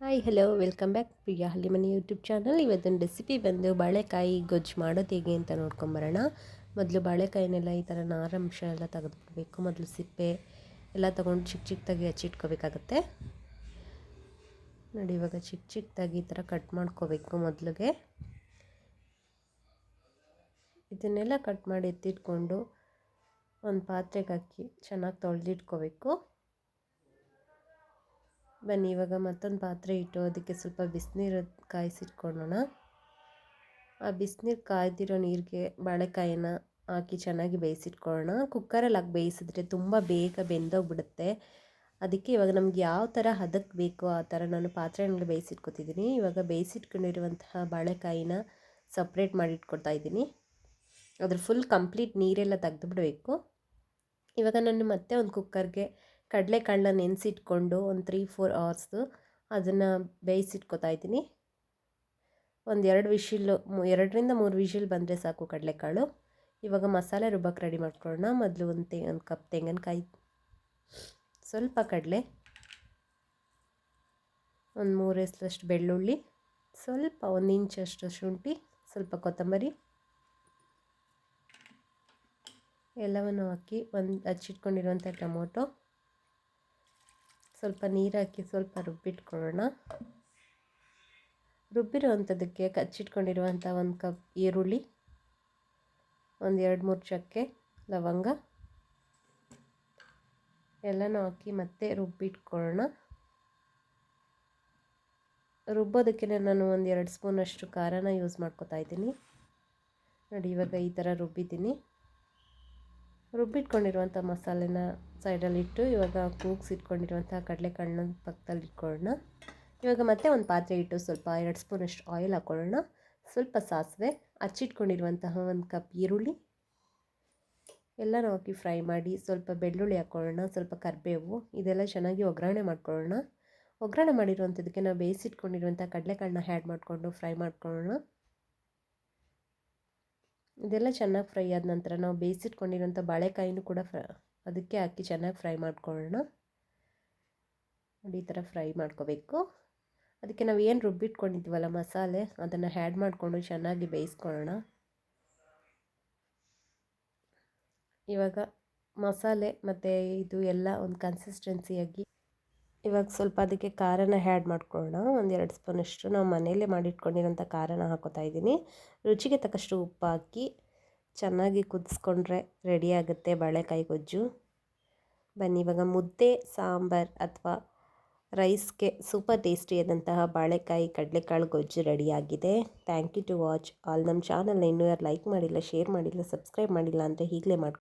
Hi hello welcome back Priya ಹಳ್ಳಿ ಮನೆ YouTube channel ಇವತ್ತೊಂದು ರೆಸಿಪಿ ಬಂದು ಬಾಳೆಕಾಯಿ ಗೊಜ್ಜು ಮಾಡೋದು ಹೇಗೆ ಅಂತ ನೋಡ್ಕೊಂಬರೋಣ ಮೊದಲು ಬಾಳೆಕಾಯಿನೆಲ್ಲ ಈ ಥರ ನಾರಂಶ ಎಲ್ಲ ತೆಗೆದುಬಿಡಬೇಕು. ಮೊದಲು ಸಿಪ್ಪೆ ಎಲ್ಲ ತೊಗೊಂಡು ಚಿಕ್ಕ ಚಿಕ್ಕದಾಗಿ ಹಚ್ಚಿಟ್ಕೋಬೇಕಾಗತ್ತೆ ನೋಡಿ, ಇವಾಗ ಚಿಕ್ಕ ಚಿಕ್ಕದಾಗಿ ಈ ಥರ ಕಟ್ ಮಾಡ್ಕೋಬೇಕು ಮೊದಲಿಗೆ. ಇದನ್ನೆಲ್ಲ ಕಟ್ ಮಾಡಿ ಎತ್ತಿಟ್ಕೊಂಡು ಒಂದು ಪಾತ್ರೆಗೆ ಹಾಕಿ ಚೆನ್ನಾಗಿ ತೊಳೆದಿಟ್ಕೋಬೇಕು. ಬನ್ನಿ, ಇವಾಗ ಮತ್ತೊಂದು ಪಾತ್ರೆ ಇಟ್ಟು ಅದಕ್ಕೆ ಸ್ವಲ್ಪ ಬಿಸಿನೀರು ಕಾಯಿಸಿಟ್ಕೊಳ್ಳೋಣ. ಆ ಬಿಸಿನೀರು ಕಾಯ್ದಿರೋ ನೀರಿಗೆ ಬಾಳೆಕಾಯಿನ ಹಾಕಿ ಚೆನ್ನಾಗಿ ಬೇಯಿಸಿಟ್ಕೊಳ್ಳೋಣ. ಕುಕ್ಕರಲ್ಲಿ ಹಾಕಿ ಬೇಯಿಸಿದ್ರೆ ತುಂಬ ಬೇಗ ಬೆಂದೋಗ್ಬಿಡುತ್ತೆ. ಅದಕ್ಕೆ ಇವಾಗ ನಮ್ಗೆ ಯಾವ ಥರ ಹದಕ್ಕೆ ಬೇಕೋ ಆ ಥರ ನಾನು ಪಾತ್ರೆನಲ್ಲಿ ಬೇಯಿಸಿಟ್ಕೊತಿದ್ದೀನಿ. ಇವಾಗ ಬೇಯಿಸಿಟ್ಕೊಂಡಿರುವಂತಹ ಬಾಳೆಕಾಯಿನ ಸಪ್ರೇಟ್ ಮಾಡಿಟ್ಕೊಡ್ತಾ ಇದ್ದೀನಿ. ಅದ್ರ ಫುಲ್ ಕಂಪ್ಲೀಟ್ ನೀರೆಲ್ಲ ತೆಗೆದುಬಿಡಬೇಕು. ಇವಾಗ ನಾನು ಮತ್ತೆ ಒಂದು ಕುಕ್ಕರ್ಗೆ ಕಡಲೆಕಾಳನ್ನ ನೆನೆಸಿಟ್ಕೊಂಡು ಒಂದು ತ್ರೀ ಫೋರ್ ಅವರ್ಸ್ದು ಅದನ್ನು ಬೇಯಿಸಿಟ್ಕೊತಾ ಇದ್ದೀನಿ. ಒಂದು ಎರಡು ವಿಷಿಲ್ ಎರಡರಿಂದ ಮೂರು ವಿಷಿಲ್ ಬಂದರೆ ಸಾಕು ಕಡಲೆಕಾಳು. ಇವಾಗ ಮಸಾಲೆ ರುಬ್ಬಕ್ಕೆ ರೆಡಿ ಮಾಡ್ಕೊಳ್ಳೋಣ. ಮೊದಲು ಒಂದು ತೆ, ಒಂದು ಕಪ್ ತೆಂಗಿನಕಾಯಿ, ಸ್ವಲ್ಪ ಕಡಲೆ, ಒಂದು ಮೂರು ಎಸ್ಲಷ್ಟು ಬೆಳ್ಳುಳ್ಳಿ, ಸ್ವಲ್ಪ ಒಂದು ಇಂಚಷ್ಟು ಶುಂಠಿ, ಸ್ವಲ್ಪ ಕೊತ್ತಂಬರಿ, ಎಲ್ಲವನ್ನು ಹಾಕಿ ಒಂದು ಹಚ್ಚಿಟ್ಕೊಂಡಿರುವಂಥ ಟೊಮೊಟೊ ಸ್ವಲ್ಪ ನೀರು ಹಾಕಿ ಸ್ವಲ್ಪ ರುಬ್ಬಿಟ್ಕೊಳ್ಳೋಣ. ರುಬ್ಬಿರುವಂಥದ್ದಕ್ಕೆ ಕಚ್ಚಿಟ್ಕೊಂಡಿರುವಂಥ ಒಂದು ಕಪ್ ಈರುಳ್ಳಿ, ಒಂದು ಎರಡು ಮೂರು ಚಕ್ಕೆ ಲವಂಗ, ಎಲ್ಲನೂ ಹಾಕಿ ಮತ್ತೆ ರುಬ್ಬಿಟ್ಕೊಳ್ಳೋಣ. ರುಬ್ಬೋದಕ್ಕೆ ನಾನು ಒಂದು ಎರಡು ಸ್ಪೂನಷ್ಟು ಖಾರನ ಯೂಸ್ ಮಾಡ್ಕೋತಾ ಇದ್ದೀನಿ. ನೋಡಿ ಇವಾಗ ಈ ಥರ ರುಬ್ಬಿದ್ದೀನಿ. ರುಬ್ಬಿಟ್ಕೊಂಡಿರುವಂಥ ಮಸಾಲೆನ ಸೈಡಲ್ಲಿಟ್ಟು ಇವಾಗ ಕೂಗ್ಸಿಟ್ಕೊಂಡಿರುವಂಥ ಕಡಲೆಕಾಳನ್ನ ಪಕ್ಕದಲ್ಲಿ ಇಟ್ಕೊಳ್ಳೋಣ ಇವಾಗ ಮತ್ತೆ ಒಂದು ಪಾತ್ರೆ ಇಟ್ಟು ಸ್ವಲ್ಪ ಎರಡು ಸ್ಪೂನಷ್ಟು ಆಯಿಲ್ ಹಾಕ್ಕೊಳ್ಳೋಣ. ಸ್ವಲ್ಪ ಸಾಸಿವೆ ಹಚ್ಚಿಟ್ಕೊಂಡಿರುವಂತಹ ಒಂದು ಕಪ್ ಈರುಳ್ಳಿ. ಎಲ್ಲನೂ ಹಾಕಿ ಫ್ರೈ ಮಾಡಿ ಸ್ವಲ್ಪ ಬೆಳ್ಳುಳ್ಳಿ ಹಾಕ್ಕೊಳ್ಳೋಣ, ಸ್ವಲ್ಪ ಕರಿಬೇವು, ಇದೆಲ್ಲ ಚೆನ್ನಾಗಿ ಒಗ್ಗರಣೆ ಮಾಡ್ಕೊಳ್ಳೋಣ. ಒಗ್ಗರಣೆ ಮಾಡಿರುವಂಥದ್ದಕ್ಕೆ ನಾವು ಬೇಯಿಸಿಟ್ಕೊಂಡಿರುವಂಥ ಕಡಲೆಕಾಳನ್ನ ಹ್ಯಾಡ್ ಮಾಡಿಕೊಂಡು ಫ್ರೈ ಮಾಡ್ಕೊಳ್ಳೋಣ. ಇದೆಲ್ಲ ಚೆನ್ನಾಗಿ ಫ್ರೈ ಆದ ನಂತರ ನಾವು ಬೇಯಿಸಿಟ್ಕೊಂಡಿರೋಂಥ ಬಾಳೆಕಾಯಿನೂ ಕೂಡ ಫ್ರ, ಅದಕ್ಕೆ ಹಾಕಿ ಚೆನ್ನಾಗಿ ಫ್ರೈ ಮಾಡ್ಕೊಳ್ಳೋಣ. ನೋಡಿ ಈ ಥರ ಫ್ರೈ ಮಾಡ್ಕೋಬೇಕು. ಅದಕ್ಕೆ ನಾವು ಏನು ರುಬ್ಬಿಟ್ಕೊಂಡಿದ್ವಲ್ಲ ಮಸಾಲೆ, ಅದನ್ನು ಹ್ಯಾಡ್ ಮಾಡಿಕೊಂಡು ಚೆನ್ನಾಗಿ ಬೇಯಿಸ್ಕೊಳ್ಳೋಣ. ಇವಾಗ ಮಸಾಲೆ ಮತ್ತು ಇದು ಎಲ್ಲ ಒಂದು ಕನ್ಸಿಸ್ಟೆನ್ಸಿಯಾಗಿ ಇವಾಗ ಸ್ವಲ್ಪ ಅದಕ್ಕೆ ಖಾರನ ಹ್ಯಾಡ್ ಮಾಡ್ಕೊಳ್ಳೋಣ. ಒಂದು ಎರಡು ಸ್ಪೂನಷ್ಟು ನಾವು ಮನೆಯಲ್ಲೇ ಮಾಡಿಟ್ಕೊಂಡಿರೋಂಥ ಖಾರನ ಹಾಕೋತಾ ಇದ್ದೀನಿ. ರುಚಿಗೆ ತಕ್ಕಷ್ಟು ಉಪ್ಪು ಹಾಕಿ ಚೆನ್ನಾಗಿ ಕುದಿಸ್ಕೊಂಡ್ರೆ ರೆಡಿ ಆಗುತ್ತೆ ಬಾಳೆಕಾಯಿ ಗೊಜ್ಜು. ಬನ್ನಿ, ಇವಾಗ ಮುದ್ದೆ, ಸಾಂಬಾರ್ ಅಥವಾ ರೈಸ್ಗೆ ಸೂಪರ್ ಟೇಸ್ಟಿಯಾದಂತಹ ಬಾಳೆಕಾಯಿ, ಕಡಲೆಕಾಳು, ಗೊಜ್ಜು ರೆಡಿಯಾಗಿದೆ thank you to watch all ನಮ್ಮ ಚಾನಲ್ನ ಇನ್ನೂ ಯಾರು ಲೈಕ್ ಮಾಡಿಲ್ಲ ಶೇರ್ ಮಾಡಿಲ್ಲ ಸಬ್ಸ್ಕ್ರೈಬ್ ಮಾಡಿಲ್ಲ ಅಂದರೆ ಈಗಲೇ ಮಾಡಿ